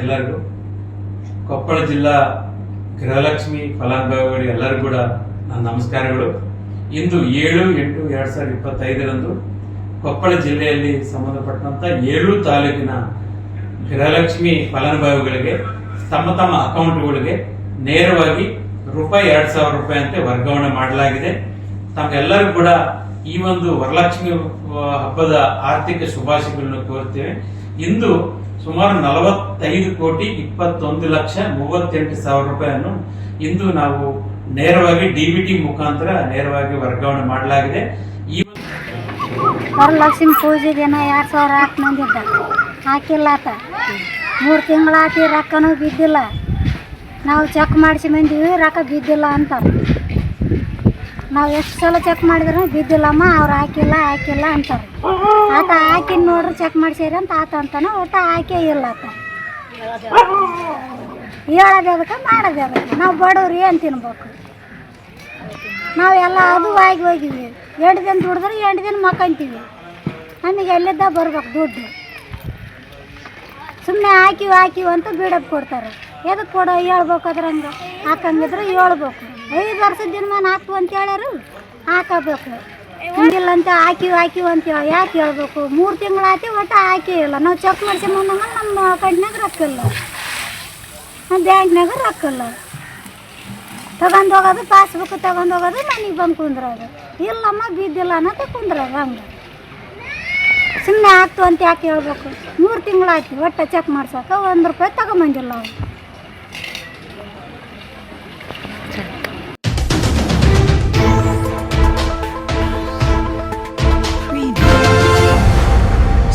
ಎಲ್ಲರಿಗೂ ಕೊಪ್ಪಳ ಜಿಲ್ಲಾ ಗೃಹಲಕ್ಷ್ಮಿ ಫಲಾನುಭವಿಗಳು ಎಲ್ಲರಿಗೂ ಕೂಡ ನನ್ನ ನಮಸ್ಕಾರಗಳು. ಇಂದು ಏಳು ಎಂಟು ಎರಡು ಸಾವಿರದ ಇಪ್ಪತ್ತೈದರಂದು ಕೊಪ್ಪಳ ಜಿಲ್ಲೆಯಲ್ಲಿ ಸಂಬಂಧಪಟ್ಟಂತ ಏಳು ತಾಲೂಕಿನ ಗೃಹಲಕ್ಷ್ಮಿ ಫಲಾನುಭವಿಗಳಿಗೆ, ತಮ್ಮ ತಮ್ಮ ಅಕೌಂಟ್ಗಳಿಗೆ ನೇರವಾಗಿ ರೂಪಾಯಿ ಎರಡ್ ಸಾವಿರ ರೂಪಾಯಿ ಅಂತೆ ವರ್ಗಾವಣೆ ಮಾಡಲಾಗಿದೆ. ತಮಗೆಲ್ಲರಿಗೂ ಕೂಡ ಈ ಒಂದು ವರಲಕ್ಷ್ಮಿ ಹಬ್ಬದ ಆರ್ಥಿಕ ಶುಭಾಶಯಗಳನ್ನು ಕೋರ್ತೇವೆ ಇಂದು ಸುಮಾರು ನಲವತ್ತೈದು ಕೋಟಿ ಇಪ್ಪತ್ತೊಂದು ಲಕ್ಷ ಮೂವತ್ತೆಂಟು ಸಾವಿರ ರೂಪಾಯಿಯನ್ನು ಇಂದು ನಾವು ನೇರವಾಗಿ ಡಿಬಿಟಿ ಮುಖಾಂತರ ನೇರವಾಗಿ ವರ್ಗಾವಣೆ ಮಾಡಲಾಗಿದೆ. ಈ ವರಲಕ್ಷ್ಮಿ ಪೂಜೆ ದಿನ ಎರಡು ಸಾವಿರ ಹಾಕ್ನಂದಿದ್ದ ಹಾಕಿಲ್ಲ ಆತ. ಮೂರು ತಿಂಗಳಾತಿ ರೊಕ್ಕನೂ ಬಿದ್ದಿಲ್ಲ. ನಾವು ಚೆಕ್ ಮಾಡಿಸಿ ಬಂದೀವಿ, ರೊಕ್ಕ ಬಿದ್ದಿಲ್ಲ ಅಂತ. ನಾವು ಎಷ್ಟು ಸಲ ಚೆಕ್ ಮಾಡಿದ್ರು ಬಿದ್ದಿಲ್ಲಮ್ಮ, ಅವ್ರು ಹಾಕಿಲ್ಲ ಹಾಕಿಲ್ಲ ಅಂತಾರೆ. ಆತ ಹಾಕಿ ನೋಡ್ರಿ ಚೆಕ್ ಮಾಡ್ಸೀರಿ ಅಂತ ಆತ ಅಂತಾನ, ಒಟ್ಟು ಹಾಕೇ ಇಲ್ಲ ಆತ. ಹೇಳೋದು ಅದಕ್ಕೆ ಅದಕ್ಕೆ ನಾವು ಬಡವ್ರು ಏನು ತಿನ್ಬೇಕು? ನಾವೆಲ್ಲ ಅದು ಆಗಿ ಹೋಗಿವಿ ಎಂಟು ದಿನ ದುಡಿದ್ರೆ ಎಂಟು ದಿನ ಮಕ್ಕಂತೀವಿ ನಮಗೆ ಎಲ್ಲಿದ್ದ ಬರ್ಬೇಕು ದುಡ್ಡು. ಸುಮ್ಮನೆ ಹಾಕಿವಿ ಹಾಕಿವಿ ಅಂತ ಬೀಡಪ್ ಕೊಡ್ತಾರೆ. ಎದಕ್ಕೆ ಕೊಡೋ, ಹೇಳ್ಬೇಕು ಅದ್ರಂಗೆ. ಹಾಕಂಗಿದ್ರೆ ಹೇಳ್ಬೇಕು. ಐದು ವರ್ಷದ ದಿನ ನಾನು ಹಾಕು ಅಂತ ಹೇಳ್ಯಾರು, ಹಾಕಬೇಕು. ಹಂಗಿಲ್ಲ ಅಂತ ಹಾಕಿವಿ ಹಾಕಿವಿ ಅಂತ ಯಾಕೆ ಹೇಳ್ಬೇಕು? ಮೂರು ತಿಂಗಳು ಆತಿ ಒಟ್ಟು ಹಾಕೇ ಇಲ್ಲ. ನಾವು ಚೆಕ್ ಮಾಡಿಸಿ ಬಂದಂಗ ನಮ್ಮ ಕಡ್ನಾಗ ರೊಕ್ಕ ಇಲ್ಲ. ನಮ್ಮ ಬ್ಯಾಂಕ್ನಾಗ ರೊಕ್ಕ ಇಲ್ಲ. ತಗೊಂಡು ಹೋಗೋದು ಪಾಸ್ಬುಕ್ ತಗೊಂಡು ಹೋಗೋದು, ಮನೆಗೆ ಬಂದು ಕುಂದ್ರೋದು. ಇಲ್ಲಮ್ಮ, ಬಿದ್ದಿಲ್ಲ ಅನ್ನೋದು ಕುಂದ್ರೋದು ಹಂಗೆ. ಸುಮ್ಮನೆ ಆಗ್ತು ಅಂತ ಯಾಕೆ ಹೇಳ್ಬೇಕು? ಮೂರು ತಿಂಗಳಾಯ್ತು, ಒಟ್ಟು ಚೆಕ್ ಮಾಡ್ಸೋಕೆ ಒಂದು ರೂಪಾಯಿ ತಗೊಂಬಂದಿಲ್ಲ ಅವ್ರು.